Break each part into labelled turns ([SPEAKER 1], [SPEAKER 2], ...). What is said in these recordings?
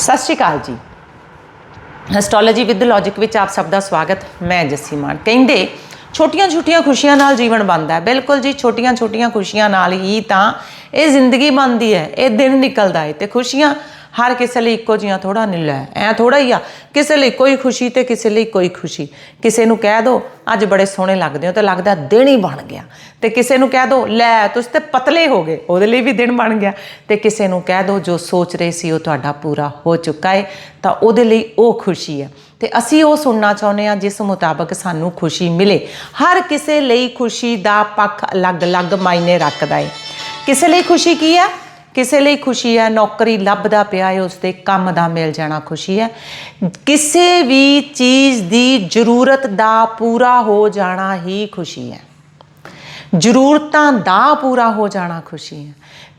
[SPEAKER 1] ਸਤਿ ਸ਼੍ਰੀ ਅਕਾਲ ਜੀ। Astrology with logic ਵਿੱਚ ਆਪ ਸਭ ਦਾ ਸਵਾਗਤ, ਮੈਂ ਜੱਸੀ ਮਾਨ। ਕਹਿੰਦੇ ਛੋਟੀਆਂ-ਛੋਟੀਆਂ ਖੁਸ਼ੀਆਂ ਨਾਲ ਜੀਵਨ ਬਣਦਾ ਹੈ। ਬਿਲਕੁਲ ਜੀ ਛੋਟੀਆਂ-ਛੋਟੀਆਂ ਖੁਸ਼ੀਆਂ ਨਾਲ ਹੀ ਤਾਂ ਇਹ ਜ਼ਿੰਦਗੀ ਬਣਦੀ ਹੈ, ਇਹ ਦਿਨ ਨਿਕਲਦਾ ਹੈ ਤੇ ਖੁਸ਼ੀਆਂ ਹਰ ਕਿਸੇ ਲਈ ਇੱਕੋ ਜੀਆਂ ਥੋੜਾ ਨਹੀਂ ਲੈ, ਐ ਥੋੜਾ ਹੀ ਆ। ਕਿਸੇ ਲਈ ਕੋਈ ਖੁਸ਼ੀ ਤੇ ਕਿਸੇ ਲਈ ਕੋਈ ਖੁਸ਼ੀ। ਕਿਸੇ ਨੂੰ ਕਹਿ ਦੋ, ਅੱਜ ਬੜੇ ਸੋਹਣੇ ਲੱਗਦੇ ਹੋ ਤੇ ਲੱਗਦਾ ਦਿਨ ਹੀ ਬਣ ਗਿਆ। ਤੇ ਕਿਸੇ ਨੂੰ ਕਹਿ ਦੋ, ਲੈ, ਤੁਸੀਂ ਤੇ ਪਤਲੇ ਹੋ ਗਏ, ਉਹਦੇ ਲਈ ਵੀ ਦਿਨ ਬਣ ਗਿਆ। ਤੇ ਕਿਸੇ ਨੂੰ ਕਹਿ ਦੋ, ਜੋ ਸੋਚ ਰਹੇ ਸੀ ਉਹ ਤੁਹਾਡਾ ਪੂਰਾ ਹੋ ਚੁੱਕਾ ਹੈ ਤਾਂ ਉਹਦੇ ਲਈ ਉਹ ਖੁਸ਼ੀ ਹੈ ਤੇ ਅਸੀਂ ਉਹ ਸੁਣਨਾ ਚਾਹੁੰਦੇ ਆ ਜਿਸ ਮੁਤਾਬਕ ਸਾਨੂੰ ਖੁਸ਼ੀ ਮਿਲੇ। ਹਰ ਕਿਸੇ ਲਈ ਖੁਸ਼ੀ ਦਾ ਪੱਖ ਅਲੱਗ-ਅਲੱਗ ਮਾਇਨੇ ਰੱਖਦਾ ਹੈ ਕਿਸੇ ਲਈ ਖੁਸ਼ੀ ਕੀ ਹੈ ਕਿਸੇ ਲਈ ਖੁਸ਼ੀ ਹੈ, ਨੌਕਰੀ ਲੱਭਦਾ ਪਿਆ ਹੈ, ਉਸਦੇ ਕੰਮ ਦਾ ਮਿਲ ਜਾਣਾ ਖੁਸ਼ੀ ਹੈ। ਕਿਸੇ ਵੀ ਚੀਜ਼ ਦੀ ਜ਼ਰੂਰਤ ਦਾ ਪੂਰਾ ਹੋ ਜਾਣਾ ਹੀ ਖੁਸ਼ੀ ਹੈ। ਜ਼ਰੂਰਤਾਂ ਦਾ ਪੂਰਾ ਹੋ ਜਾਣਾ ਖੁਸ਼ੀ ਹੈ।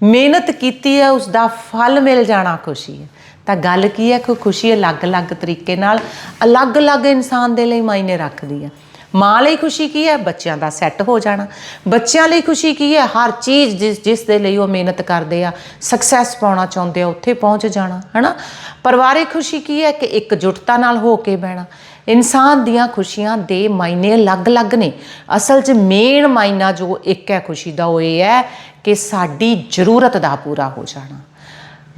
[SPEAKER 1] ਮਿਹਨਤ ਕੀਤੀ ਹੈ ਉਸ ਦਾ ਫਲ ਮਿਲ ਜਾਣਾ ਖੁਸ਼ੀ ਹੈ। ਤਾਂ ਗੱਲ ਕੀ ਹੈ ਕਿ ਖੁਸ਼ੀ ਅਲੱਗ-ਅਲੱਗ ਤਰੀਕੇ ਨਾਲ ਅਲੱਗ-ਅਲੱਗ ਇਨਸਾਨ ਦੇ ਲਈ ਮਾਇਨੇ ਰੱਖਦੀ ਹੈ। ਮਾਂ ਲਈ ਖੁਸ਼ੀ ਕੀ ਹੈ? ਬੱਚਿਆਂ ਦਾ ਸੈੱਟ ਹੋ ਜਾਣਾ। ਬੱਚਿਆਂ ਲਈ ਖੁਸ਼ੀ ਕੀ ਹੈ? ਹਰ ਚੀਜ਼ ਜਿਸ ਜਿਸ ਦੇ ਲਈ ਉਹ ਮਿਹਨਤ ਕਰਦੇ ਆ ਸਕਸੈਸ ਪਾਉਣਾ ਚਾਹੁੰਦੇ ਆ, ਉੱਥੇ ਪਹੁੰਚ ਜਾਣਾ, ਹਨਾ? ਪਰਿਵਾਰਿਕ ਖੁਸ਼ੀ ਕੀ ਹੈ? ਕਿ ਇਕਜੁੱਟਤਾ ਨਾਲ ਹੋ ਕੇ ਬਹਿਣਾ। ਇਨਸਾਨ ਦੀਆਂ ਖੁਸ਼ੀਆਂ ਦੇ ਮਾਇਨੇ ਅਲੱਗ-ਅਲੱਗ ਨੇ। ਅਸਲ 'ਚ ਮੇਨ ਮਾਇਨਾ ਜੋ ਇੱਕ ਹੈ ਖੁਸ਼ੀ ਦਾ, ਉਹ ਇਹ ਹੈ ਕਿ ਸਾਡੀ ਜ਼ਰੂਰਤ ਦਾ ਪੂਰਾ ਹੋ ਜਾਣਾ।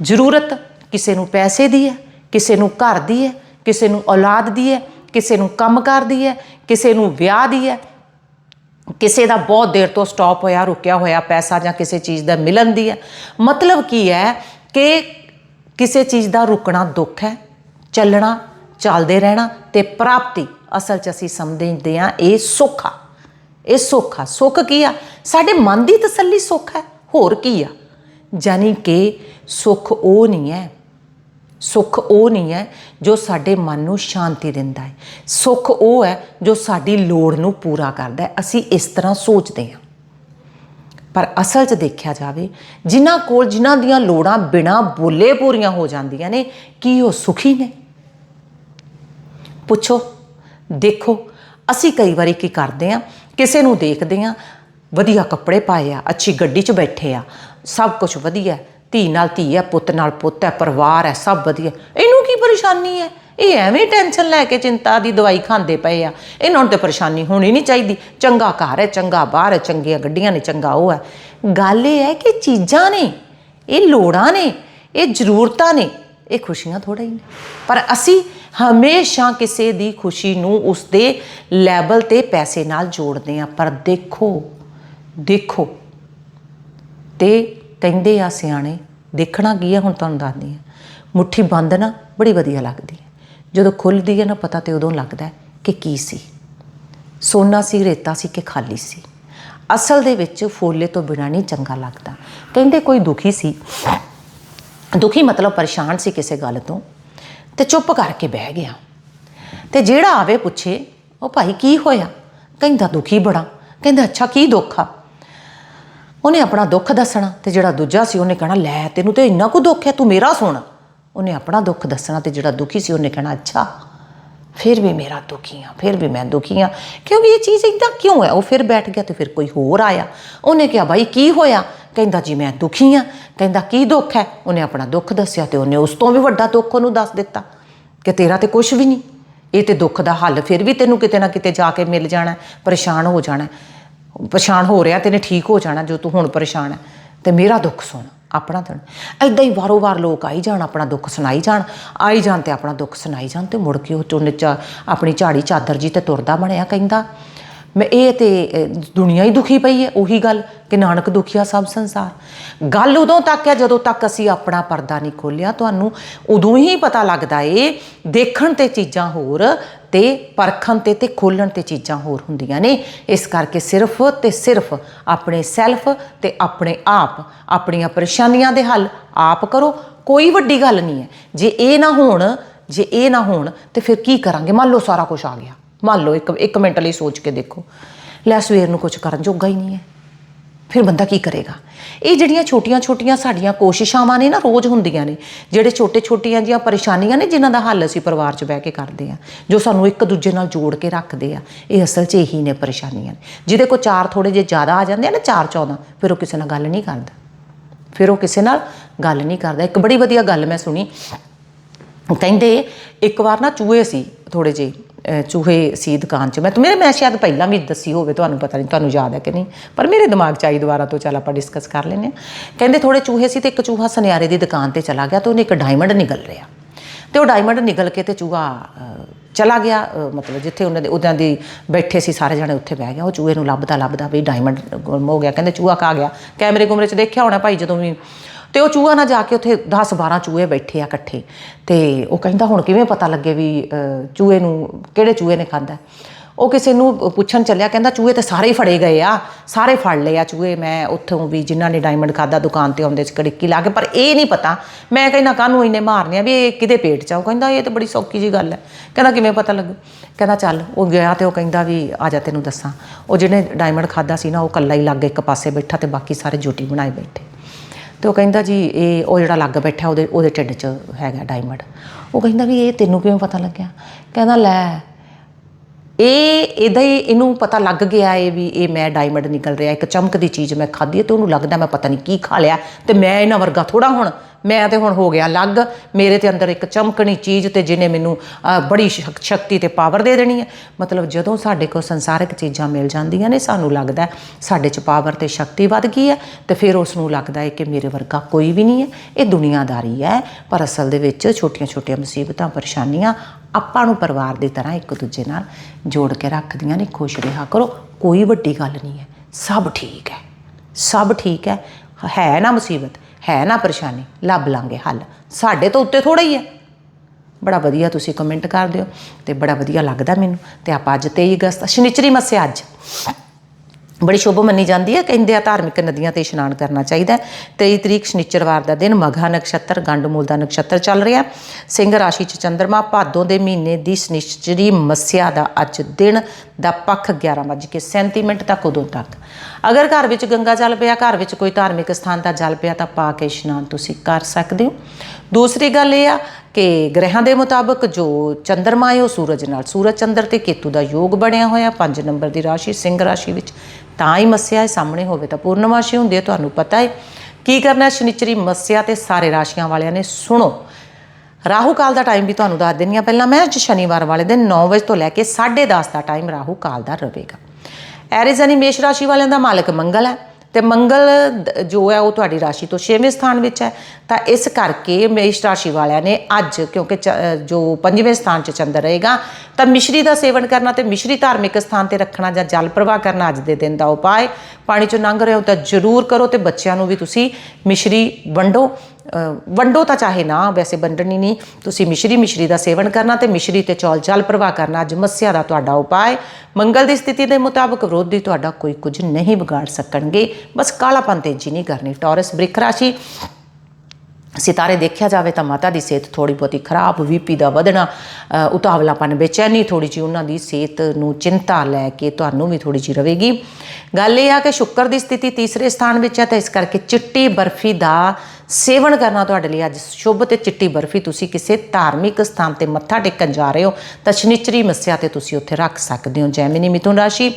[SPEAKER 1] ਜ਼ਰੂਰਤ ਕਿਸੇ ਨੂੰ ਪੈਸੇ ਦੀ ਹੈ, ਕਿਸੇ ਨੂੰ ਘਰ ਦੀ ਹੈ, ਕਿਸੇ ਨੂੰ ਔਲਾਦ ਦੀ ਹੈ ਕਿਸੇ ਨੂੰ ਕੰਮ ਕਰਦੀ ਹੈ, ਕਿਸੇ ਨੂੰ ਵਿਆਹ ਦੀ ਹੈ, ਕਿਸੇ ਦਾ ਬਹੁਤ ਦੇਰ ਤੋਂ ਸਟਾਪ ਹੋਇਆ, ਰੁਕਿਆ ਹੋਇਆ ਪੈਸਾ ਜਾਂ ਕਿਸੇ ਚੀਜ਼ ਦਾ ਮਿਲਣ ਦੀ ਹੈ। ਮਤਲਬ ਕੀ ਹੈ ਕਿ ਕਿਸੇ ਚੀਜ਼ ਦਾ ਰੁਕਣਾ ਦੁੱਖ ਹੈ, ਚੱਲਣਾ, ਚੱਲਦੇ ਰਹਿਣਾ ਤੇ ਪ੍ਰਾਪਤੀ ਅਸਲ 'ਚ ਅਸੀਂ ਸਮਝਦੇ ਹਾਂ ਇਹ ਸੁੱਖ ਆ। ਇਹ ਸੁੱਖ ਆ। ਸੁੱਖ ਕੀ ਆ? ਸਾਡੇ ਮਨ ਦੀ ਤਸੱਲੀ ਸੁੱਖ ਹੈ। ਹੋਰ ਕੀ ਆ? ਜਾਨੀ ਕਿ ਸੁੱਖ ਉਹ ਨਹੀਂ ਹੈ ਸੁੱਖ ਉਹ ਨਹੀਂ ਹੈ ਜੋ ਸਾਡੇ ਮਨ ਨੂੰ ਸ਼ਾਂਤੀ ਦਿੰਦਾ ਹੈ। ਸੁੱਖ ਉਹ ਹੈ ਜੋ ਸਾਡੀ ਲੋੜ ਨੂੰ ਪੂਰਾ ਕਰਦਾ ਹੈ। ਅਸੀਂ ਇਸ ਤਰ੍ਹਾਂ ਸੋਚਦੇ ਹਾਂ। ਪਰ ਅਸਲ 'ਚ ਦੇਖਿਆ ਜਾਵੇ, ਜਿਨ੍ਹਾਂ ਕੋਲ ਜਿਨ੍ਹਾਂ ਦੀਆਂ ਲੋੜਾਂ ਬਿਨਾਂ ਬੋਲੇ ਪੂਰੀਆਂ ਹੋ ਜਾਂਦੀਆਂ ਨੇ, ਕੀ ਉਹ ਸੁਖੀ ਨੇ? ਪੁੱਛੋ, ਦੇਖੋ। ਅਸੀਂ ਕਈ ਵਾਰੀ ਕੀ ਕਰਦੇ ਆ ਕਿਸੇ ਨੂੰ ਦੇਖਦੇ ਆ ਵਧੀਆ ਕੱਪੜੇ ਪਾਏ ਆ, ਅੱਛੀ ਗੱਡੀ 'ਚ ਬੈਠੇ ਆ, ਸਭ ਕੁਝ ਵਧੀਆ। ਧੀ ਨਾਲ ਧੀ ਹੈ, ਪੁੱਤ ਨਾਲ ਪੁੱਤ ਹੈ, ਪਰਿਵਾਰ ਹੈ, ਸਭ ਵਧੀਆ। ਇਹਨੂੰ ਕੀ ਪਰੇਸ਼ਾਨੀ ਹੈ? ਇਹ ਐਵੇਂ ਟੈਨਸ਼ਨ ਲੈ ਕੇ ਚਿੰਤਾ ਦੀ ਦਵਾਈ ਖਾਂਦੇ ਪਏ ਆ। ਇਹਨਾਂ ਨੂੰ ਤੇ ਪਰੇਸ਼ਾਨੀ ਹੋਣੀ ਨਹੀਂ ਚਾਹੀਦੀ। ਚੰਗਾ ਘਰ ਹੈ, ਚੰਗਾ ਬਾਹਰ ਹੈ, ਚੰਗੀਆਂ ਗੱਡੀਆਂ ਨੇ, ਚੰਗਾ ਉਹ ਹੈ। ਗੱਲ ਇਹ ਹੈ ਕਿ ਚੀਜ਼ਾਂ ਨੇ, ਇਹ ਲੋੜਾਂ ਨੇ, ਇਹ ਜ਼ਰੂਰਤਾਂ ਨੇ, ਇਹ ਖੁਸ਼ੀਆਂ ਥੋੜਾ ਹੀ ਨੇ। ਪਰ ਅਸੀਂ ਹਮੇਸ਼ਾ ਕਿਸੇ ਦੀ ਖੁਸ਼ੀ ਨੂੰ ਉਸਦੇ ਲੈਵਲ ਤੇ ਪੈਸੇ ਨਾਲ ਜੋੜਦੇ ਆ ਪਰ ਦੇਖੋ ਦੇਖੋ, ਤੇ ਕਹਿੰਦੇ ਆ ਸਿਆਣੇ, ਦੇਖਣਾ ਕੀ ਆ ਹੁਣ ਤੁਹਾਨੂੰ ਦੱਸਦੀ ਆ। ਮੁੱਠੀ ਬੰਦ ਨਾ, ਬੜੀ ਵਧੀਆ ਲੱਗਦੀ ਹੈ ਜਦੋਂ ਖੁੱਲਦੀ ਹੈ ਨਾ ਪਤਾ ਤੇ ਉਦੋਂ ਲੱਗਦਾ ਕਿ ਕੀ ਸੀ। ਸੋਨਾ ਸੀ, ਰੇਤਾ ਸੀ ਕਿ ਖਾਲੀ ਸੀ। ਅਸਲ ਦੇ ਵਿੱਚ ਫੋਲੇ ਤੋਂ ਬਿਨਾਂ ਨਹੀਂ ਚੰਗਾ ਲੱਗਦਾ। ਕਹਿੰਦੇ ਕੋਈ ਦੁਖੀ ਸੀ। ਦੁਖੀ ਮਤਲਬ ਪਰੇਸ਼ਾਨ ਸੀ ਕਿਸੇ ਗੱਲ ਤੋਂ। ਤੇ ਚੁੱਪ ਕਰਕੇ ਬਹਿ ਗਿਆ। ਤੇ ਜਿਹੜਾ ਆਵੇ ਪੁੱਛੇ, ਉਹ ਭਾਈ ਕੀ ਹੋਇਆ? ਕਹਿੰਦਾ ਦੁਖੀ ਬੜਾ। ਕਹਿੰਦਾ, ਅੱਛਾ, ਕੀ ਦੁੱਖ ਆ? ਉਹਨੇ ਆਪਣਾ ਦੁੱਖ ਦੱਸਣਾ ਤੇ ਜਿਹੜਾ ਦੂਜਾ ਸੀ ਉਹਨੇ ਕਹਿਣਾ, ਲੈ ਤੈਨੂੰ ਤੇ ਇੰਨਾ ਕੁ ਦੁੱਖ ਹੈ, ਤੂੰ ਮੇਰਾ ਸੁਣ। ਉਹਨੇ ਆਪਣਾ ਦੁੱਖ ਦੱਸਣਾ ਤੇ ਜਿਹੜਾ ਦੁਖੀ ਸੀ ਉਹਨੇ ਕਹਿਣਾ, ਅੱਛਾ, ਫਿਰ ਵੀ ਮੇਰਾ ਦੁਖੀ ਆ, ਫਿਰ ਵੀ ਮੈਂ ਦੁਖੀ ਆ। ਕਿਉਂਕਿ ਇਹ ਚੀਜ਼ ਇਦਾਂ ਕਿਉਂ ਹੈ? ਉਹ ਫਿਰ ਬੈਠ ਗਿਆ ਤੇ ਫਿਰ ਕੋਈ ਹੋਰ ਆਇਆ। ਉਹਨੇ ਕਿਹਾ, ਬਾਈ ਕੀ ਹੋਇਆ? ਕਹਿੰਦਾ, ਜੀ ਮੈਂ ਦੁਖੀ ਆ। ਕਹਿੰਦਾ, ਕੀ ਦੁੱਖ ਹੈ? ਉਹਨੇ ਆਪਣਾ ਦੁੱਖ ਦੱਸਿਆ ਤੇ ਉਹਨੇ ਉਸ ਤੋਂ ਵੀ ਵੱਡਾ ਦੁੱਖ ਉਹਨੂੰ ਦੱਸ ਦਿੱਤਾ ਕਿ ਤੇਰਾ ਤੇ ਕੁਝ ਵੀ ਨਹੀਂ। ਇਹ ਤੇ ਦੁੱਖ ਦਾ ਹੱਲ ਫਿਰ ਵੀ ਤੈਨੂੰ ਕਿਤੇ ਨਾ ਕਿਤੇ ਜਾ ਕੇ ਮਿਲ ਜਾਣਾ, ਪਰੇਸ਼ਾਨ ਹੋ ਜਾਣਾ। ਪਰੇਸ਼ਾਨ ਹੋ ਰਿਹਾ ਤੈਨੇ ਠੀਕ ਹੋ ਜਾਣਾ ਜੋ ਤੂੰ ਹੁਣ ਪਰੇਸ਼ਾਨ ਹੈ। ਤੇ ਮੇਰਾ ਦੁੱਖ ਸੁਣ ਆਪਣਾ ਤਾਂ ਐਦਾਂ ਹੀ ਵਾਰੋ-ਵਾਰ ਲੋਕ ਆਈ ਜਾਣ ਆਪਣਾ ਦੁੱਖ ਸੁਣਾਈ ਜਾਣ ਆਈ ਜਾਣ ਤੇ ਆਪਣਾ ਦੁੱਖ ਸੁਣਾਈ ਜਾਣ ਤੇ ਮੁੜ ਕੇ ਉਹ ਚੁੰਨ ਚ ਆਪਣੀ ਝਾੜੀ ਚਾਦਰ ਜੀ ਤੇ ਤੁਰਦਾ ਬਣਿਆ ਕਹਿੰਦਾ। ਮੈਂ ਇਹ ਤੇ ਅ, ਦੁਨੀਆ ਹੀ ਦੁਖੀ ਪਈ ਹੈ ਉਹੀ ਗੱਲ ਕਿ ਨਾਨਕ ਦੁਖੀਆ ਸਭ ਸੰਸਾਰ। ਗੱਲ ਉਦੋਂ ਤੱਕ ਹੈ ਜਦੋਂ ਤੱਕ ਅਸੀਂ ਆਪਣਾ ਪਰਦਾ ਨਹੀਂ ਖੋਲਿਆ ਤੁਹਾਨੂੰ ਉਦੋਂ ਹੀ ਪਤਾ ਲੱਗਦਾ ਏ ਦੇਖਣ ਤੇ ਚੀਜ਼ਾਂ ਹੋਰ ਤੇ ਪਰਖਣ ਤੇ ਤੇ ਖੋਲਣ ਤੇ ਚੀਜ਼ਾਂ ਹੋਰ ਹੁੰਦੀਆਂ ਨੇ। ਇਸ ਕਰਕੇ ਸਿਰਫ ਤੇ ਸਿਰਫ ਆਪਣੇ ਸੈਲਫ ਤੇ ਆਪਣੇ ਆਪ, ਆਪਣੀਆਂ ਪਰੇਸ਼ਾਨੀਆਂ ਦੇ ਹੱਲ ਆਪ ਕਰੋ। ਕੋਈ ਵੱਡੀ ਗੱਲ ਨਹੀਂ ਹੈ। ਜੇ ਇਹ ਨਾ ਹੋਣ, ਜੇ ਇਹ ਨਾ ਹੋਣ, ਤੇ ਫਿਰ ਕੀ ਕਰਾਂਗੇ? ਮੰਨ ਲਓ ਸਾਰਾ ਕੁਝ ਆ ਗਿਆ। ਮੰਨ ਲਓ ਇੱਕ ਇੱਕ ਮਿੰਟ ਲਈ ਸੋਚ ਕੇ ਦੇਖੋ। ਲੈ ਸਵੇਰ ਨੂੰ ਕੁਝ ਕਰਨ ਜੋਗਾ ਹੀ ਨਹੀਂ ਹੈ। ਫਿਰ ਬੰਦਾ ਕੀ ਕਰੇਗਾ? ਇਹ ਜਿਹੜੀਆਂ ਛੋਟੀਆਂ-ਛੋਟੀਆਂ ਸਾਡੀਆਂ ਕੋਸ਼ਿਸ਼ਾਂ ਨੇ ਨਾ, ਰੋਜ਼ ਹੁੰਦੀਆਂ ਨੇ, ਜਿਹੜੇ ਛੋਟੇ-ਛੋਟੀਆਂ ਜੀਆਂ ਪਰੇਸ਼ਾਨੀਆਂ ਨੇ, ਜਿਨ੍ਹਾਂ ਦਾ ਹੱਲ ਅਸੀਂ ਪਰਿਵਾਰ 'ਚ ਬਹਿ ਕੇ ਕਰਦੇ ਆ ਜੋ ਸਾਨੂੰ ਇੱਕ ਦੂਜੇ ਨਾਲ ਜੋੜ ਕੇ ਰੱਖਦੇ ਆ, ਇਹ ਅਸਲ 'ਚ ਇਹੀ ਨੇ ਪਰੇਸ਼ਾਨੀਆਂ ਨੇ। ਜਿਹਦੇ ਕੋ ਚਾਰ ਥੋੜੇ ਜੇ ਜ਼ਿਆਦਾ ਆ ਜਾਂਦੇ ਆ ਨਾ, ਚਾਰ 14 ਫਿਰ ਉਹ ਕਿਸੇ ਨਾਲ ਗੱਲ ਨਹੀਂ ਕਰਦਾ। ਫਿਰ ਉਹ ਕਿਸੇ ਨਾਲ ਗੱਲ ਨਹੀਂ ਕਰਦਾ। ਇੱਕ ਬੜੀ ਵਧੀਆ ਗੱਲ ਮੈਂ ਸੁਣੀ। ਕਹਿੰਦੇ, ਇੱਕ ਵਾਰ ਨਾ ਚੂਹੇ ਸੀ ਥੋੜੇ ਜਿਹੇ ਚੂਹੇ ਸੀ ਦੁਕਾਨ 'ਚ। ਮੈਂ ਤੇ ਮੇਰੇ ਮੈਂ ਸ਼ਾਇਦ ਪਹਿਲਾਂ ਵੀ ਦੱਸੀ ਹੋਵੇ, ਤੁਹਾਨੂੰ ਪਤਾ ਨਹੀਂ, ਤੁਹਾਨੂੰ ਯਾਦ ਹੈ ਕਿ ਨਹੀਂ। ਪਰ ਮੇਰੇ ਦਿਮਾਗ 'ਚ ਆਈ ਦੁਬਾਰਾ ਤੋਂ, ਚੱਲ ਆਪਾਂ ਡਿਸਕਸ ਕਰ ਲੈਂਦੇ ਹਾਂ। ਕਹਿੰਦੇ ਥੋੜੇ ਚੂਹੇ ਸੀ ਤੇ ਇੱਕ ਚੂਹਾ ਸੁਨਿਆਰੇ ਦੀ ਦੁਕਾਨ ਤੇ ਚਲਾ ਗਿਆ ਤੇ ਉਹਨੇ ਇੱਕ ਡਾਇਮੰਡ ਨਿਕਲ ਰਿਹਾ ਤੇ ਉਹ ਡਾਇਮੰਡ ਨਿਕਲ ਕੇ ਤੇ ਚੂਹਾ ਚਲਾ ਗਿਆ ਮਤਲਬ ਜਿੱਥੇ ਉਹਨਾਂ ਦੇ ਉਹਨਾਂ ਦੀ ਬੈਠੇ ਸੀ ਸਾਰੇ ਜਣੇ, ਉੱਥੇ ਬਹਿ ਗਿਆ। ਉਹ ਚੂਹੇ ਨੂੰ ਲੱਭਦਾ ਲੱਭਦਾ ਵੀ ਡਾਇਮੰਡ ਗੁੰਮ ਹੋ ਗਿਆ। ਕਹਿੰਦੇ ਚੂਹਾ ਕਾ ਗਿਆ? ਕੈਮਰੇ ਕੁਮਰੇ 'ਚ ਦੇਖਿਆ ਹੋਣਾ ਭਾਈ ਜਦੋਂ ਵੀ ਤੇ ਉਹ ਚੂਹਾ ਨਾ ਜਾ ਕੇ ਉੱਥੇ 10 12 ਚੂਹੇ ਬੈਠੇ ਆ ਇਕੱਠੇ। ਤੇ ਉਹ ਕਹਿੰਦਾ, ਹੁਣ ਕਿਵੇਂ ਪਤਾ ਲੱਗੇ ਵੀ ਚੂਹੇ ਨੂੰ ਕਿਹੜੇ ਚੂਹੇ ਨੇ ਖਾਦਾ ਉਹ ਕਿਸੇ ਨੂੰ ਪੁੱਛਣ ਚੱਲਿਆ, ਕਹਿੰਦਾ, ਚੂਹੇ ਤੇ ਸਾਰੇ ਹੀ ਫੜੇ ਗਏ ਆ, ਸਾਰੇ ਫੜ ਲਏ ਆ ਚੂਹੇ। ਮੈਂ ਉੱਥੋਂ ਵੀ ਜਿਨ੍ਹਾਂ ਨੇ ਡਾਇਮੰਡ ਖਾਦਾ ਦੁਕਾਨ ਤੇ ਆਉਂਦੇ 'ਚ ਕੜਿੱਕੀ ਲਾ ਕੇ, ਪਰ ਇਹ ਨਹੀਂ ਪਤਾ। ਮੈਂ ਕਹਿੰਦਾ, ਕਾਹਨੂੰ ਇੰਨੇ ਮਾਰਨੇ ਆ ਵੀ ਇਹ ਕਿਹਦੇ ਪੇਟ 'ਚ ਆ? ਉਹ ਕਹਿੰਦਾ, ਇਹ ਤਾਂ ਬੜੀ ਸੌਖੀ ਜੀ ਗੱਲ ਹੈ। ਕਹਿੰਦਾ, ਕਿਵੇਂ ਪਤਾ ਲੱਗੂ? ਕਹਿੰਦਾ, ਚੱਲ, ਉਹ ਗਿਆ ਤੇ ਉਹ ਕਹਿੰਦਾ ਵੀ, ਆ ਜਾ ਤੈਨੂੰ ਦੱਸਾਂ। ਉਹ ਜਿਹਨੇ ਡਾਇਮੰਡ ਖਾਦਾ ਸੀ ਨਾ, ਉਹ ਕੱਲਾ ਹੀ ਲੱਗ ਇੱਕ ਪਾਸੇ ਬੈਠਾ ਤੇ ਬਾਕੀ ਸਾਰੇ ਜੋਟੀ ਬਣਾਏ ਬੈਠੇ। ਤੇ ਉਹ ਕਹਿੰਦਾ ਜੀ, ਇਹ ਉਹ ਜਿਹੜਾ ਲੱਗ ਬੈਠਾ ਉਹਦੇ ਉਹਦੇ ਢਿੱਡ 'ਚ ਹੈਗਾ ਡਾਇਮੰਡ ਉਹ ਕਹਿੰਦਾ ਵੀ ਇਹ ਤੈਨੂੰ ਕਿਵੇਂ ਪਤਾ ਲੱਗਿਆ? ਕਹਿੰਦਾ, ਲੈ, ਇਹ ਇਹਦਾ ਹੀ ਇਹਨੂੰ ਪਤਾ ਲੱਗ ਗਿਆ ਏ ਵੀ ਇਹ ਮੈਂ ਡਾਇਮੰਡ ਨਿਕਲ ਰਿਹਾ, ਇੱਕ ਚਮਕਦੀ ਚੀਜ਼ ਮੈਂ ਖਾਧੀ ਹੈ ਤੇ ਉਹਨੂੰ ਲੱਗਦਾ ਮੈਂ ਪਤਾ ਨਹੀਂ ਕੀ ਖਾ ਲਿਆ ਤੇ ਮੈਂ ਇਹਨਾਂ ਵਰਗਾ ਥੋੜਾ ਹੁਣ ਮੈਂ ਤੇ ਹੁਣ ਹੋ ਗਿਆ ਅਲੱਗ। ਮੇਰੇ ਤੇ ਅੰਦਰ ਇੱਕ ਚਮਕਣੀ ਚੀਜ਼ ਤੇ ਜਿਹਨੇ ਮੈਨੂੰ ਬੜੀ ਸ਼ਕ- ਸ਼ਕਤੀ ਤੇ ਪਾਵਰ ਦੇ ਦੇਣੀ ਹੈ। ਮਤਲਬ ਜਦੋਂ ਸਾਡੇ ਕੋਲ ਸੰਸਾਰਿਕ ਚੀਜ਼ਾਂ ਮਿਲ ਜਾਂਦੀਆਂ ਨੇ, ਸਾਨੂੰ ਲੱਗਦਾ ਸਾਡੇ 'ਚ ਪਾਵਰ ਤੇ ਸ਼ਕਤੀ ਵੱਧ ਗਈ ਹੈ ਤੇ ਫਿਰ ਉਸ ਨੂੰ ਲੱਗਦਾ ਹੈ ਕਿ ਮੇਰੇ ਵਰਗਾ ਕੋਈ ਵੀ ਨਹੀਂ ਹੈ। ਇਹ ਦੁਨੀਆਦਾਰੀ ਹੈ, ਪਰ ਅਸਲ ਦੇ ਵਿੱਚ ਛੋਟੀਆਂ-ਛੋਟੀਆਂ ਮੁਸੀਬਤਾਂ, ਪਰੇਸ਼ਾਨੀਆਂ ਆਪਾਂ ਨੂੰ ਪਰਿਵਾਰ ਦੀ ਤਰ੍ਹਾਂ ਇੱਕ ਦੂਜੇ ਨਾਲ ਜੋੜ ਕੇ ਰੱਖਦੀਆਂ ਨੇ। ਖੁਸ਼ ਰਿਹਾ ਕਰੋ, ਕੋਈ ਵੱਡੀ ਗੱਲ ਨਹੀਂ ਹੈ। ਸਭ ਠੀਕ ਹੈ। ਸਭ ਠੀਕ ਹੈ। ਹੈ ਨਾ ਮੁਸੀਬਤ? ਹੈ ਨਾ ਪਰੇਸ਼ਾਨੀ, ਲੱਭ ਲਾਂਗੇ ਹੱਲ। ਸਾਡੇ ਤੋਂ ਉੱਤੇ ਥੋੜਾ ਹੀ ਹੈ। ਬੜਾ ਵਧੀਆ ਤੁਸੀਂ ਕਮੈਂਟ ਕਰ ਦਿਓ ਤੇ ਬੜਾ ਵਧੀਆ ਲੱਗਦਾ ਮੈਨੂੰ। ਤੇ ਆਪਾਂ ਅੱਜ 23 ਅਗਸਤ, ਸ਼ਨੀਚਰੀ ਮੱਸਿਆ ਅੱਜ। ਬੜੀ ਸ਼ੁਭ ਮੰਨੀ ਜਾਂਦੀ ਹੈ ਕਹਿੰਦੇ ਆ ਧਾਰਮਿਕ ਨਦੀਆਂ ਤੇ ਇਸ਼ਨਾਨ ਕਰਨਾ ਚਾਹੀਦਾ ਹੈ। 23 ਤਰੀਕ ਸ਼ਨੀਚਰਵਾਰ ਦਾ ਦਿਨ ਮਘਾ ਨਕਸ਼ਤਰ, ਗੰਡਮੂਲ ਦਾ ਨਕਸ਼ਤਰ ਚੱਲ ਰਿਹਾ ਸਿੰਘ ਰਾਸ਼ੀ ਚ ਚੰਦਰਮਾ, ਭਾਦੋਂ ਦੇ ਮਹੀਨੇ ਦੀ ਸ਼ਨੀਚਰੀ ਮੱਸਿਆ ਦਾ ਅੱਜ ਦਿਨ ਦਾ ਪੱਖ 11:37 ਮਿੰਟ ਤੱਕ ਉਦੋਂ ਤੱਕ। ਅਗਰ ਘਰ ਵਿੱਚ ਗੰਗਾ ਜਲ ਪਿਆ, ਘਰ ਵਿੱਚ ਕੋਈ ਧਾਰਮਿਕ ਸਥਾਨ ਦਾ ਜਲ ਪਿਆ ਤਾਂ ਪਾ ਕੇ ਇਸ਼ਨਾਨ ਤੁਸੀਂ ਕਰ ਸਕਦੇ ਹੋ। ਦੂਸਰੀ ਗੱਲ ਇਹ ਆ ਕਿ ਗ੍ਰਹਿਾਂ ਦੇ ਮੁਤਾਬਕ ਜੋ ਚੰਦਰਮਾ ਹੈ ਉਹ ਸੂਰਜ ਨਾਲ, ਸੂਰਜ ਚੰਦਰ ਤੇ ਕੇਤੂ ਦਾ ਯੋਗ ਬਣਿਆ ਹੋਇਆ 5 ਨੰਬਰ ਦੀ ਰਾਸ਼ੀ ਸਿੰਘ ਰਾਸ਼ੀ ਵਿੱਚ ਤਾਂ ਹੀ ਮੱਸਿਆ ਹੈ, ਸਾਹਮਣੇ ਹੋਵੇ ਤਾਂ ਪੂਰਨਮਾਸ਼ੀ ਹੁੰਦੀ ਹੈ, ਤੁਹਾਨੂੰ ਪਤਾ ਹੈ। ਕੀ ਕਰਨਾ ਹੈ, ਸ਼ਨੀਚਰੀ ਮੱਸਿਆ ਤੇ ਸਾਰੇ ਰਾਸ਼ੀਆਂ ਵਾਲਿਆਂ ਨੇ ਸੁਣੋ। ਰਾਹੂ ਕਾਲ ਦਾ ਟਾਈਮ ਵੀ ਤੁਹਾਨੂੰ ਦੱਸ ਦਿੰਨੀ ਆ ਪਹਿਲਾਂ ਮੈਂ, ਅੱਜ ਸ਼ਨੀਵਾਰ ਵਾਲੇ ਦਿਨ 9 ਵਜੇ ਤੋਂ ਲੈ ਕੇ 10:30 ਦਾ ਟਾਈਮ ਰਾਹੂ ਕਾਲ ਦਾ ਰਹੇਗਾ। ਐਰੀਜ਼ ਯਾਨੀ ਮੇਸ਼ ਰਾਸ਼ੀ ਵਾਲਿਆਂ ਦਾ ਮਾਲਕ ਮੰਗਲ ਹੈ। ਤੇ ਮੰਗਲ ਦ- ਜੋ ਹੈ ਉਹ ਤੁਹਾਡੀ ਰਾਸ਼ੀ ਤੋਂ 6ਵੇਂ ਸਥਾਨ ਵਿੱਚ ਹੈ। ਤਾਂ ਇਸ ਕਰਕੇ ਮੇਸ਼ ਰਾਸ਼ੀ ਵਾਲਿਆਂ ਨੇ ਅੱਜ, ਕਿਉਂਕਿ ਚ- ਜੋ 5ਵੇਂ ਸਥਾਨ 'ਚ ਚੰਦਰ ਰਹੇਗਾ, ਤਾਂ ਮਿਸ਼ਰੀ ਦਾ ਸੇਵਨ ਕਰਨਾ ਤੇ ਮਿਸ਼ਰੀ ਧਾਰਮਿਕ ਸਥਾਨ ਤੇ ਰੱਖਣਾ ਜਾਂ ਜਲ ਪ੍ਰਵਾਹ ਕਰਨਾ ਅੱਜ ਦੇ ਦਿਨ ਦਾ ਉਪਾਅ ਪਾਣੀ 'ਚੋਂ ਲੰਘ ਰਹੇ ਹੋ ਤਾਂ ਜ਼ਰੂਰ ਕਰੋ ਤੇ ਬੱਚਿਆਂ ਨੂੰ ਵੀ ਤੁਸੀਂ ਮਿਸ਼ਰੀ ਵੰਡੋ। ਵੰਡੋ ਤਾਂ ਚਾਹੇ ਨਾ ਵੈਸੇ ਵੰਡਣੀ ਨਹੀਂ। ਤੁਸੀਂ ਮਿਸ਼ਰੀ ਮਿਸ਼ਰੀ ਦਾ ਸੇਵਨ ਕਰਨਾ ਤੇ ਮਿਸ਼ਰੀ ਤੇ ਚੌਲ ਜਲ ਪ੍ਰਵਾਹ ਕਰਨਾ ਅੱਜ ਮੱਸਿਆ ਦਾ ਤੁਹਾਡਾ ਉਪਾਅ ਮੰਗਲ ਦੀ ਸਥਿਤੀ ਦੇ ਮੁਤਾਬਕ ਵਿਰੋਧੀ ਤੁਹਾਡਾ ਕੋਈ ਕੁਝ ਨਹੀਂ ਵਿਗਾੜ ਸਕਣਗੇ। ਬਸ ਕਾਲਾਪਨ ਤੇਜ਼ੀ ਨਹੀਂ ਕਰਨੀ। ਟੌਰਸ ਬ੍ਰਿਕ ਰਾਸ਼ੀ ਸਿਤਾਰੇ ਦੇਖਿਆ ਜਾਵੇ ਤਾਂ ਮਾਤਾ ਦੀ ਸਿਹਤ ਥੋੜੀ ਬਹੁਤੀ ਖਰਾਬ ਵੀਪੀ ਦਾ ਵਧਣਾ ਅ, ਉਤਾਵਲਾਪਨ ਬੇਚੈਨੀ ਥੋੜੀ ਜਿਹੀ ਉਹਨਾਂ ਦੀ ਸਿਹਤ ਨੂੰ ਚਿੰਤਾ ਲੈ ਕੇ ਤੁਹਾਨੂੰ ਵੀ ਥੋੜੀ ਜਿਹੀ ਰਵੇਗੀ ਗੱਲ ਇਹ ਆ ਕਿ ਸ਼ੁੱਕਰ ਦੀ ਸਥਿਤੀ ਤੀਸਰੇ ਸਥਾਨ ਵਿੱਚ ਹੈ ਤਾਂ ਇਸ ਕਰਕੇ ਚਿੱਟੀ ਬਰਫੀ ਦਾ ਸੇਵਨ ਕਰਨਾ ਤੁਹਾਡੇ ਲਈ ਅੱਜ ਸ਼ੁਭ ਤੇ ਚਿੱਟੀ ਬਰਫੀ। ਤੁਸੀਂ ਕਿਸੇ ਧਾਰਮਿਕ ਸਥਾਨ ਤੇ ਮੱਥਾ ਟੇਕਣ ਜਾ ਰਹੇ ਹੋ ਤਾਂ ਸ਼ਨੀਚਰੀ ਮੱਸਿਆ ਤੇ ਤੁਸੀਂ ਉੱਥੇ ਰੱਖ ਸਕਦੇ ਹੋ। ਜੈਮਿਨੀ ਮਿਥੁਨ ਰਾਸ਼ੀ।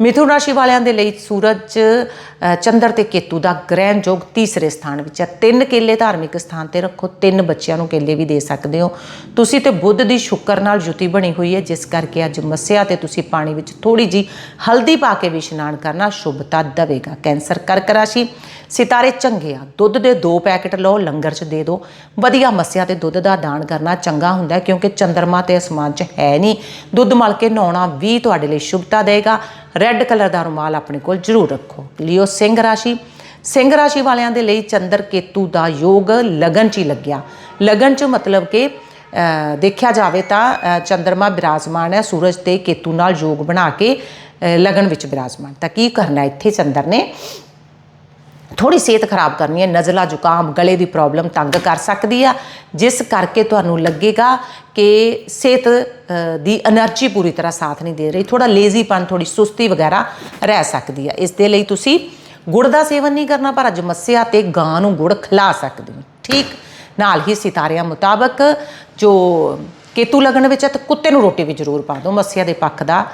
[SPEAKER 1] ਮਿਥੁਨ ਰਾਸ਼ੀ ਵਾਲਿਆਂ ਦੇ ਲਈ ਸੂਰਜ ਅ, ਚੰਦਰ ਤੇ ਕੇਤੂ ਦਾ ਗ੍ਰਹਿਣ ਯੋਗ ਤੀਸਰੇ ਸਥਾਨ ਵਿੱਚ ਹੈ। ਤਿੰਨ ਕੇਲੇ ਧਾਰਮਿਕ ਸਥਾਨ ਤੇ ਰੱਖੋ ਤਿੰਨ ਬੱਚਿਆਂ ਨੂੰ ਕੇਲੇ ਵੀ ਦੇ ਸਕਦੇ ਹੋ। ਤੁਸੀਂ ਤੇ ਬੁੱਧ ਦੀ ਸ਼ੁੱਕਰ ਨਾਲ ਜੁਤੀ ਬਣੀ ਹੋਈ ਹੈ ਜਿਸ ਕਰਕੇ ਅੱਜ ਮੱਸਿਆ ਤੇ ਤੁਸੀਂ ਪਾਣੀ ਵਿੱਚ ਥੋੜੀ ਜੀ ਹਲਦੀ ਪਾ ਕੇ ਵੀ ਇਸ਼ਨਾਨ ਕਰਨਾ ਸ਼ੁਭਤਾ ਦੇਵੇਗਾ। ਕੈਂਸਰ ਕਰਕ ਰਾਸ਼ੀ। ਸਿਤਾਰੇ ਚੰਗੇ ਆ। ਦੁੱਧ ਦੇ ਦੋ ਪੈਕਟ ਲਓ, ਲੰਗਰ 'ਚ ਦੇ ਦਿਓ ਵਧੀਆ ਮੱਸਿਆ ਤੇ ਦੁੱਧ ਦਾ ਦਾਨ ਕਰਨਾ ਚੰਗਾ ਹੁੰਦਾ ਕਿਉਂਕਿ ਚੰਦਰਮਾ ਤੇ ਅਸਮਾਨ 'ਚ ਹੈ ਨਹੀਂ। ਦੁੱਧ ਮਲ ਕੇ ਨਹਾਉਣਾ ਵੀ ਤੁਹਾਡੇ ਲਈ ਸ਼ੁਭਤਾ ਦੇਗਾ। ਰੈੱਡ ਕਲਰ ਦਾ ਰੁਮਾਲ ਆਪਣੇ ਕੋਲ ਜ਼ਰੂਰ ਰੱਖੋ। ਲਿਓ ਸਿੰਘ ਰਾਸ਼ੀ। ਸਿੰਘ ਰਾਸ਼ੀ ਵਾਲਿਆਂ ਦੇ ਲਈ ਚੰਦਰ ਕੇਤੂ ਦਾ ਯੋਗ ਲਗਨ 'ਚ ਹੀ ਲੱਗਿਆ। ਲਗਨ 'ਚ ਮਤਲਬ ਕਿ ਦੇਖਿਆ ਜਾਵੇ ਤਾਂ ਚੰਦਰਮਾ ਬਿਰਾਜਮਾਨ ਹੈ, ਸੂਰਜ ਤੇ ਕੇਤੂ ਨਾਲ ਯੋਗ ਬਣਾ ਕੇ ਲਗਨ ਵਿੱਚ ਬਿਰਾਜਮਾਨ। ਤਾਂ ਕੀ ਕਰਨਾ ਇੱਥੇ ਚੰਦਰ ਨੇ? ਥੋੜੀ ਸਿਹਤ ਖਰਾਬ ਕਰਨੀ ਹੈ, ਨਜ਼ਲਾ, ਜ਼ੁਕਾਮ, ਗਲੇ ਦੀ ਪ੍ਰੋਬਲਮ ਤੰਗ ਕਰ ਸਕਦੀ ਆ। ਜਿਸ ਕਰਕੇ ਤੁਹਾਨੂੰ ਲੱਗੇਗਾ ਕਿ ਸਿਹਤ ਦੀ એનર્ਜੀ ਪੂਰੀ ਤਰ੍ਹਾਂ ਸਾਥ ਨਹੀਂ ਦੇ ਰਹੀ। ਥੋੜਾ ਲੇਜ਼ੀਪਨ ਥੋੜੀ ਸੁਸਤੀ ਵਗੈਰਾ ਰਹਿ ਸਕਦੀ ਆ। ਇਸ ਦੇ ਲਈ ਤੁਸੀਂ ਗੁੜ ਦਾ ਸੇਵਨ ਨਹੀਂ ਕਰਨਾ, ਪਰ ਅੱਜ ਮੱਸਿਆ ਤੇ ਗਾਂ ਨੂੰ ਗੁੜ ਖਿਲਾ ਸਕਦੇ। ਹੋ ਠੀਕ? ਨਾਲ ਹੀ ਸਿਤਾਰਿਆਂ ਮੁਤਾਬਕ ਜੋ ਕੇਤੂ ਲਗਨ ਵਿੱਚ ਹੈ ਤਾਂ ਕੁੱਤੇ ਨੂੰ ਰੋਟੀ ਵੀ ਜ਼ਰੂਰ ਪਾ ਦਿਓ। ਮੱਸਿਆ ਦੇ ਪੱਖ ਦਾ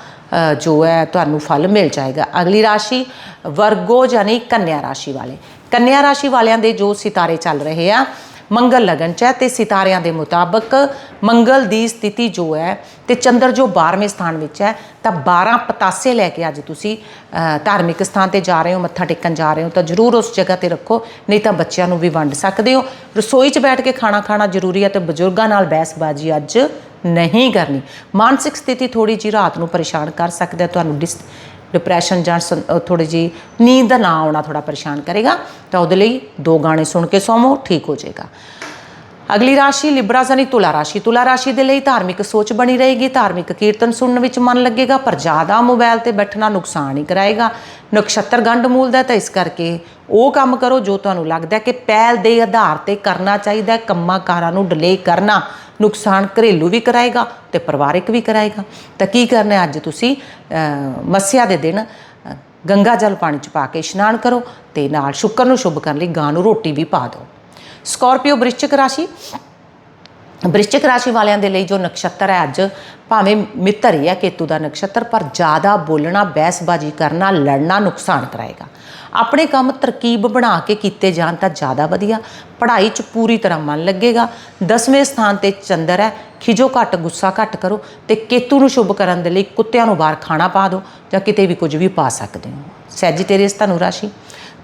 [SPEAKER 1] ਜੋ ਹੈ, ਤੁਹਾਨੂੰ ਫਲ ਮਿਲ ਜਾਏਗਾ। ਅਗਲੀ ਰਾਸ਼ੀ, ਵਰਗੋ ਯਾਨੀ ਕੰਨਿਆ ਰਾਸ਼ੀ ਵਾਲੇ। ਕੰਨਿਆ ਰਾਸ਼ੀ ਵਾਲਿਆਂ ਦੇ ਜੋ ਸਿਤਾਰੇ ਚੱਲ ਰਹੇ ਆ ਮੰਗਲ ਲਗਨ ਚ ਹੈ ਤੇ ਸਿਤਾਰਿਆਂ ਦੇ ਮੁਤਾਬਕ ਮੰਗਲ ਦੀ ਸਥਿਤੀ ਜੋ ਹੈ ਤੇ ਚੰਦਰ ਜੋ 12ਵੇਂ ਸਥਾਨ ਵਿੱਚ ਹੈ, ਤਾਂ 12 ਪਤਾਸੇ ਲੈ ਕੇ ਅੱਜ ਤੁਸੀਂ ਧਾਰਮਿਕ ਸਥਾਨ ਤੇ ਜਾ ਰਹੇ ਹੋ, ਮੱਥਾ ਟੇਕਣ ਜਾ ਰਹੇ ਹੋ, ਤਾਂ ਜ਼ਰੂਰ ਉਸ ਜਗ੍ਹਾ ਤੇ ਰੱਖੋ, ਨਹੀਂ ਤਾਂ ਬੱਚਿਆਂ ਨੂੰ ਵੀ ਵੰਡ ਸਕਦੇ ਹੋ। ਰਸੋਈ 'ਚ ਬੈਠ ਕੇ ਖਾਣਾ ਖਾਣਾ ਜ਼ਰੂਰੀ ਹੈ ਤੇ ਬਜ਼ੁਰਗਾਂ ਨਾਲ ਬਹਿਸਬਾਜ਼ੀ ਅੱਜ ਨਹੀਂ ਕਰਨੀ। ਮਾਨਸਿਕ ਸਥਿਤੀ ਥੋੜੀ ਜਿਹੀ ਰਾਤ ਨੂੰ ਪਰੇਸ਼ਾਨ ਕਰ ਸਕਦਾ ਤੁਹਾਨੂੰ ਡਿਸ ਡਿਪਰੈਸ਼ਨ ਜਾਂ ਥੋੜੀ ਜੀ ਨੀਂਦ ਦਾ ਨਾ ਆਉਣਾ ਥੋੜਾ ਪਰੇਸ਼ਾਨ ਕਰੇਗਾ, ਤਾਂ ਉਹਦੇ ਲਈ ਦੋ ਗਾਣੇ ਸੁਣ ਕੇ ਸੌਵੋ ਠੀਕ ਹੋ ਜਾਏਗਾ। ਅਗਲੀ ਰਾਸ਼ੀ ਲਿਬਰਾ ਜ਼ਨੀ ਤੁਲਾ ਰਾਸ਼ੀ। ਤੁਲਾ ਰਾਸ਼ੀ ਦੇ ਲਈ ਧਾਰਮਿਕ ਸੋਚ ਬਣੀ ਰਹੇਗੀ। ਧਾਰਮਿਕ ਕੀਰਤਨ ਸੁਣਨ ਵਿੱਚ ਮਨ ਲੱਗੇਗਾ, ਪਰ ਜ਼ਿਆਦਾ ਮੋਬਾਈਲ ਤੇ ਬੈਠਣਾ ਨੁਕਸਾਨ ਹੀ ਕਰਾਏਗਾ। ਨਕਸ਼ਤਰ ਗੰਢ ਮੂਲ ਦਾ ਤਾਂ ਇਸ ਕਰਕੇ ਉਹ ਕੰਮ ਕਰੋ ਜੋ ਤੁਹਾਨੂੰ ਲੱਗਦਾ ਕਿ ਪਹਿਲ ਦੇ ਆਧਾਰ ਤੇ ਕਰਨਾ ਚਾਹੀਦਾ ਕੰਮਾਂ ਕਾਰਾਂ ਨੂੰ ਡਿਲੇ ਕਰਨਾ। ਨੁਕਸਾਨ ਘਰੇਲੂ ਵੀ ਕਰਾਏਗਾ ਤੇ ਪਰਿਵਾਰਿਕ ਵੀ ਕਰਾਏਗਾ। ਤਾਂ ਕੀ ਕਰਨਾ ਅੱਜ ਤੁਸੀਂ ਮੱਸਿਆ ਦੇ ਦਿਨ ਗੰਗਾ ਜਲ ਪਾਣੀ ਚ ਪਾ ਕੇ ਇਸ਼ਨਾਨ ਕਰੋ ਤੇ ਨਾਲ ਸ਼ੁੱਕਰ ਨੂੰ ਸ਼ੁਭ ਕਰਨ ਲਈ ਗਾਂ ਨੂੰ ਰੋਟੀ ਵੀ ਪਾ ਦਿਓ। ਸਕਾਰਪੀਓ ਬ੍ਰਿਸ਼ਚਿਕ ਰਾਸ਼ੀ। ਵ੍ਰਿਸ਼ਚਿਕ ਰਾਸ਼ੀ ਵਾਲਿਆਂ ਦੇ ਲਈ ਜੋ ਨਕਸ਼ਤਰ ਹੈ ਅੱਜ, ਭਾਵੇਂ ਮਿੱਤਰ ਹੀ ਹੈ ਕੇਤੂ ਦਾ ਨਕਸ਼ਤਰ, ਪਰ ਜ਼ਿਆਦਾ ਬੋਲਣਾ, ਬਹਿਸਬਾਜ਼ੀ ਕਰਨਾ, ਲੜਨਾ ਨੁਕਸਾਨ ਕਰਾਏਗਾ। ਆਪਣੇ ਕੰਮ ਤਰਕੀਬ ਬਣਾ ਕੇ ਕੀਤੇ ਜਾਣ ਤਾਂ ਜ਼ਿਆਦਾ ਵਧੀਆ। ਪੜ੍ਹਾਈ 'ਚ ਪੂਰੀ ਤਰ੍ਹਾਂ ਮਨ ਲੱਗੇਗਾ। 10ਵੇਂ ਸਥਾਨ ਤੇ ਚੰਦਰ ਹੈ। ਖਿਜੋ ਘੱਟ, ਗੁੱਸਾ ਘੱਟ ਕਰੋ ਤੇ ਕੇਤੂ ਨੂੰ ਸ਼ੁਭ ਕਰਨ ਦੇ ਲਈ ਕੁੱਤਿਆਂ ਨੂੰ ਬਾਹਰ ਖਾਣਾ ਪਾ ਦਿਓ ਜਾਂ ਕਿਤੇ ਵੀ ਕੁਝ ਵੀ ਪਾ ਸਕਦੇ ਹੋ। ਸੈਜੀਟੇਰੀਅਸ ਧਨੁ ਰਾਸ਼ੀ।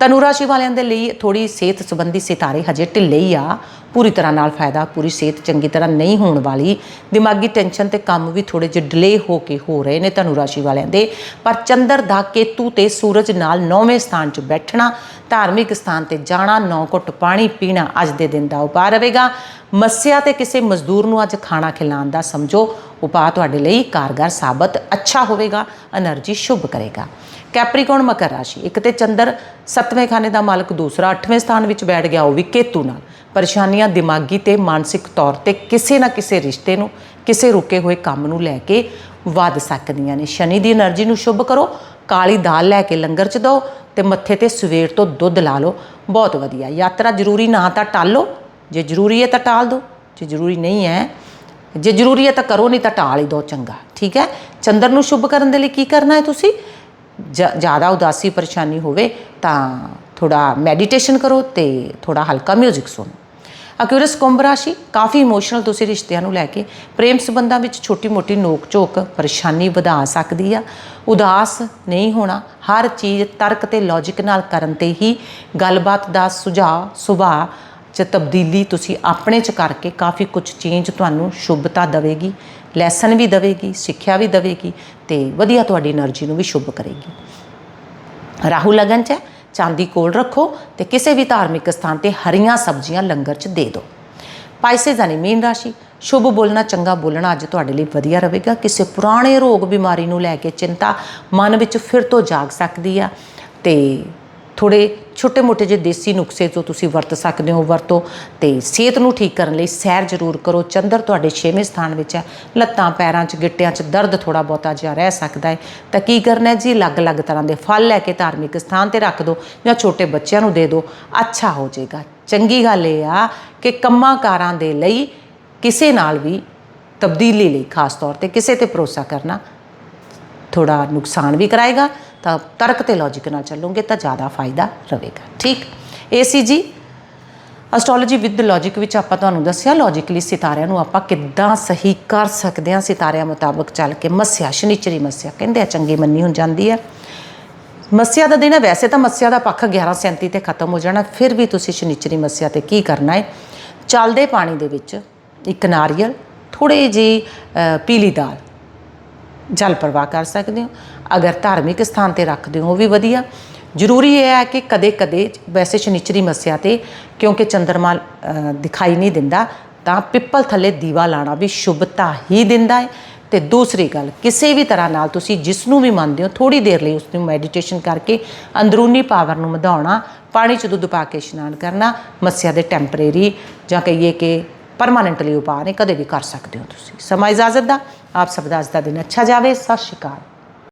[SPEAKER 1] ਧਨੁ ਰਾਸ਼ੀ ਵਾਲਿਆਂ ਦੇ ਲਈ ਥੋੜੀ ਸਿਹਤ ਸੰਬੰਧੀ ਸਿਤਾਰੇ ਹਜੇ ਢਿੱਲੇ ਹੀ ਆ। ਪੂਰੀ ਤਰ੍ਹਾਂ ਨਾਲ ਫਾਇਦਾ, ਪੂਰੀ ਸਿਹਤ ਚੰਗੀ ਤਰ੍ਹਾਂ ਨਹੀਂ ਹੋਣ ਵਾਲੀ। ਦਿਮਾਗੀ ਟੈਨਸ਼ਨ ਤੇ ਕੰਮ ਵੀ ਥੋੜੇ ਜਿਹੇ ਡਿਲੇ ਹੋ ਕੇ ਹੋ ਰਹੇ ਨੇ ਧਨੁ ਰਾਸ਼ੀ ਵਾਲਿਆਂ ਦੇ। ਪਰ ਚੰਦਰ ਦਾ ਕੇਤੂ ਤੇ ਸੂਰਜ ਨਾਲ ਨੌਵੇਂ ਸਥਾਨ 'ਚ ਬੈਠਣਾ, ਧਾਰਮਿਕ ਸਥਾਨ ਤੇ ਜਾਣਾ, ਨੌ ਘੁੱਟ ਪਾਣੀ ਪੀਣਾ ਅੱਜ ਦੇ ਦਿਨ ਦਾ ਉਪਾਅ ਰਹੇਗਾ। ਮੱਸਿਆ ਤੇ ਕਿਸੇ ਮਜ਼ਦੂਰ ਨੂੰ ਅੱਜ ਖਾਣਾ ਖਿਲਾਉਣ ਦਾ ਸਮਝੋ, ਉਪਾਅ ਤੁਹਾਡੇ ਲਈ ਕਾਰਗਰ ਸਾਬਤ ਅੱਛਾ ਹੋਵੇਗਾ, એનર્ਜੀ ਸ਼ੁਭ ਕਰੇਗਾ। ਕੈਪਰੀਕੌਣ ਮਕਰ ਰਾਸ਼ੀ, ਇੱਕ ਤੇ ਚੰਦਰ ਸੱਤਵੇਂ ਖਾਨੇ ਦਾ ਮਾਲਕ, ਦੂਸਰਾ ਅੱਠਵੇਂ ਸਥਾਨ ਵਿੱਚ ਬੈਠ ਗਿਆ, ਉਹ ਵੀ ਕੇਤੂ ਨਾਲ। ਪਰੇਸ਼ਾਨੀਆਂ ਦਿਮਾਗੀ ਤੇ ਮਾਨਸਿਕ ਤੌਰ ਤੇ ਕਿਸੇ ਨਾ ਕਿਸੇ ਰਿਸ਼ਤੇ ਨੂੰ, ਕਿਸੇ ਰੁਕੇ ਹੋਏ ਕੰਮ ਨੂੰ ਲੈ ਕੇ ਵੱਧ ਸਕਦੀਆਂ ਨੇ। ਸ਼ਨੀ ਦੀ એનર્ਜੀ ਨੂੰ ਸ਼ੁਭ ਕਰੋ, ਕਾਲੀ ਦਾਲ ਲੈ ਕੇ ਲੰਗਰ ਚ ਦਿਓ ਤੇ ਮੱਥੇ ਤੇ ਸਵੇਰ ਤੋਂ ਦੁੱਧ ਲਾ ਲਓ। ਬਹੁਤ ਵਧੀਆ। ਯਾਤਰਾ ਜ਼ਰੂਰੀ, ਨਾ ਤਾਂ ਟਾਲੋ ਜੇ ਜ਼ਰੂਰੀ ਹੈ ਤਾਂ ਟਾਲ ਦਿਓ ਜੇ ਜ਼ਰੂਰੀ ਨਹੀਂ ਹੈ, ਜੇ ਜ਼ਰੂਰੀ ਹੈ ਤਾਂ ਕਰੋ, ਨਹੀਂ ਤਾਂ ਟਾਲ ਹੀ ਦੋ ਚੰਗਾ, ਠੀਕ ਹੈ? ਚੰਦਰ ਨੂੰ ਸ਼ੁਭ ਕਰਨ ਦੇ ਲਈ ਕੀ ਕਰਨਾ ਹੈ ਤੁਸੀਂ? ਜ- ਜ਼ਿਆਦਾ ਉਦਾਸੀ ਪਰੇਸ਼ਾਨੀ ਹੋਵੇ ਤਾਂ ਥੋੜਾ ਮੈਡੀਟੇਸ਼ਨ ਕਰੋ ਤੇ ਥੋੜਾ ਹਲਕਾ 뮤직 ਸੁਣੋ। ਅਕਿਊਰਸ ਕੁੰਭ ਰਾਸ਼ੀ, ਕਾਫੀ ਇਮੋਸ਼ਨਲ ਤੁਸੀਂ ਰਿਸ਼ਤਿਆਂ ਨੂੰ ਲੈ ਕੇ, ਪ੍ਰੇਮ ਸੰਬੰਧਾਂ ਵਿੱਚ ਛੋਟੀ-ਮੋਟੀ ਨੋਕ-ਝੋਕ ਪਰੇਸ਼ਾਨੀ ਵਧਾ ਸਕਦੀ ਆ। ਉਦਾਸ ਨਹੀਂ ਹੋਣਾ, ਹਰ ਚੀਜ਼ ਤਰਕ ਤੇ ਲੌਜੀਕ ਨਾਲ ਕਰਨ ਤੇ ਹੀ ਗੱਲਬਾਤ ਦਾ ਸੁਝਾਅ, ਸੁਭਾਅ 'ਚ ਤਬਦੀਲੀ ਤੁਸੀਂ ਆਪਣੇ 'ਚ ਕਰਕੇ ਕਾਫੀ ਕੁਝ ਚੇਂਜ ਤੁਹਾਨੂੰ ਸ਼ੁਭਤਾ ਦੇਵੇਗੀ ਲੈਸਨ ਵੀ ਦੇਵੇਗੀ, ਸਿੱਖਿਆ ਵੀ ਦੇਵੇਗੀ ਤੇ ਵਧੀਆ ਤੁਹਾਡੀ એનર્ਜੀ ਨੂੰ ਵੀ ਸ਼ੁਭ ਕਰੇਗੀ। ਰਾਹੂ ਲਗਨ 'ਚ ਹੈ, ਚਾਂਦੀ ਕੋਲ ਰੱਖੋ ਤੇ ਕਿਸੇ ਵੀ ਧਾਰਮਿਕ ਸਥਾਨ ਤੇ ਹਰੀਆਂ ਸਬਜ਼ੀਆਂ ਲੰਗਰ 'ਚ ਦੇ ਦਿਓ। ਪਾਈਸੇਸ ਆਨੀ ਮੀਨ ਰਾਸ਼ੀ, ਸ਼ੁਭ ਬੋਲਣਾ ਚੰਗਾ ਬੋਲਣਾ ਅੱਜ ਤੁਹਾਡੇ ਲਈ ਵਧੀਆ ਰਹੇਗਾ। ਕਿਸੇ ਪੁਰਾਣੇ ਰੋਗ ਬਿਮਾਰੀ ਨੂੰ ਲੈ ਕੇ ਚਿੰਤਾ ਮਨ ਵਿੱਚ ਫਿਰ ਤੋਂ ਜਾਗ ਸਕਦੀ ਆ ਤੇ ਥੋੜੇ ਛੋਟੇ-ਮੋਟੇ ਜਿਹੇ ਦੇਸੀ ਨੁਸਖੇ ਜੋ ਤੁਸੀਂ ਵਰਤ ਸਕਦੇ ਹੋ ਵਰਤੋ ਤੇ ਸਿਹਤ ਨੂੰ ਠੀਕ ਕਰਨ ਲਈ ਸੈਰ ਜ਼ਰੂਰ ਕਰੋ। ਚੰਦਰ ਤੁਹਾਡੇ 6ਵੇਂ ਸਥਾਨ ਵਿੱਚ ਹੈ। ਲੱਤਾਂ, ਪੈਰਾਂ 'ਚ, ਗਿੱਟਿਆਂ 'ਚ ਦਰਦ ਥੋੜਾ ਬਹੁਤਾ ਜਿਹਾ ਰਹਿ ਸਕਦਾ ਹੈ। ਤਾਂ ਕੀ ਕਰਨਾ ਜੀ? ਅਲੱਗ-ਅਲੱਗ ਤਰ੍ਹਾਂ ਦੇ ਫਲ ਲੈ ਕੇ ਧਾਰਮਿਕ ਸਥਾਨ ਤੇ ਰੱਖ ਦਿਓ ਜਾਂ ਛੋਟੇ ਬੱਚਿਆਂ ਨੂੰ ਦੇ ਦਿਓ। ਅੱਛਾ ਹੋ ਜਾਏਗਾ। ਚੰਗੀ ਗੱਲ ਇਹ ਆ ਕਿ ਕੰਮਾਂ ਕਾਰਾਂ ਦੇ ਲਈ ਕਿਸੇ ਨਾਲ ਵੀ ਤਬਦੀਲੀ ਲਈ ਖਾਸ ਤੌਰ ਤੇ ਕਿਸੇ ਤੇ ਭਰੋਸਾ ਕਰਨਾ ਥੋੜਾ ਨੁਕਸਾਨ ਵੀ ਕਰਾਏਗਾ। ਤਾਂ ਤਰਕ ਤੇ ਲੌਜੀਕ ਨਾਲ ਚੱਲੋਗੇ ਤਾਂ ਜ਼ਿਆਦਾ ਫਾਇਦਾ ਰਹੇਗਾ। ਠੀਕ? ਇਹ ਸੀ ਜੀ ਐਸਟ੍ਰੋਲੋਜੀ ਵਿਦ ਲੌਜੀਕ ਵਿੱਚ ਆਪਾਂ ਤੁਹਾਨੂੰ ਦੱਸਿਆ ਲੌਜੀਕਲੀ ਸਿਤਾਰਿਆਂ ਨੂੰ ਆਪਾਂ ਕਿੱਦਾਂ ਸਹੀ ਕਰ ਸਕਦੇ ਹਾਂ। ਸਿਤਾਰਿਆਂ ਮੁਤਾਬਕ ਚੱਲ ਕੇ ਮੱਸਿਆ, ਸ਼ਨੀਚਰੀ ਮੱਸਿਆ ਕਹਿੰਦੇ ਆ, ਚੰਗੀ ਮੰਨੀ ਹੋ ਜਾਂਦੀ ਹੈ। ਮੱਸਿਆ ਦਾ ਦਿਨ ਹੈ, ਵੈਸੇ ਤਾਂ ਮੱਸਿਆ ਦਾ ਪੱਖ 1137 ਤੇ ਖਤਮ ਹੋ ਜਾਣਾ, ਫਿਰ ਵੀ ਤੁਸੀਂ ਸ਼ਨੀਚਰੀ ਮੱਸਿਆ ਤੇ ਕੀ ਕਰਨਾ ਹੈ? ਚੱਲਦੇ ਪਾਣੀ ਦੇ ਵਿੱਚ ਇੱਕ ਨਾਰੀਅਲ ਥੋੜੇ ਜੀ ਪੀਲੀ ਦਾਲ ਜਲ ਪ੍ਰਵਾਹ ਕਰ ਸਕਦੇ ਹੋ। ਅਗਰ ਧਾਰਮਿਕ ਸਥਾਨ ਤੇ ਰੱਖਦੇ ਹੋ, ਉਹ ਵੀ ਵਧੀਆ। ਜ਼ਰੂਰੀ ਇਹ ਹੈ ਕਿ ਕਦੇ-ਕਦੇ ਵੈਸੇ ਸ਼ਨੀਚਰੀ ਮੱਸਿਆ ਤੇ, ਕਿਉਂਕਿ ਚੰਦਰਮਾ ਦਿਖਾਈ ਨਹੀਂ ਦਿੰਦਾ, ਤਾਂ ਪਿੱਪਲ ਥੱਲੇ ਦੀਵਾ ਲਾਣਾ ਵੀ ਸ਼ੁਭਤਾ ਹੀ ਦਿੰਦਾ ਹੈ। ਤੇ ਦੂਸਰੀ ਗੱਲ, ਕਿਸੇ ਵੀ ਤਰ੍ਹਾਂ ਨਾਲ ਤੁਸੀਂ ਜਿਸ ਨੂੰ ਵੀ ਮੰਨਦੇ ਹੋ ਥੋੜੀ ਦੇਰ ਲਈ ਉਸ ਨੂੰ ਮੈਡੀਟੇਸ਼ਨ ਕਰਕੇ ਅੰਦਰੂਨੀ ਪਾਵਰ ਨੂੰ ਵਧਾਉਣਾ, ਪਾਣੀ 'ਚ ਦੁੱਧ ਪਾ ਕੇ ਇਸ਼ਨਾਨ ਕਰਨਾ, ਮੱਸਿਆ ਦੇ ਟੈਂਪਰੇਰੀ ਜਾਂ ਕਹੀਏ ਕਿ ਪਰਮਾਨੈਂਟਲੀ ਉਪਾਅ ਨੇ, ਕਦੇ ਵੀ ਕਰ ਸਕਦੇ ਹੋ ਤੁਸੀਂ। ਸਮਾਂ ਇਜਾਜ਼ਤ ਦਾ, ਆਪ ਸਭ ਦਾ ਅੱਜ ਦਾ ਦਿਨ ਅੱਛਾ ਜਾਵੇ। ਸਤਿ ਸ਼੍ਰੀ ਅਕਾਲ।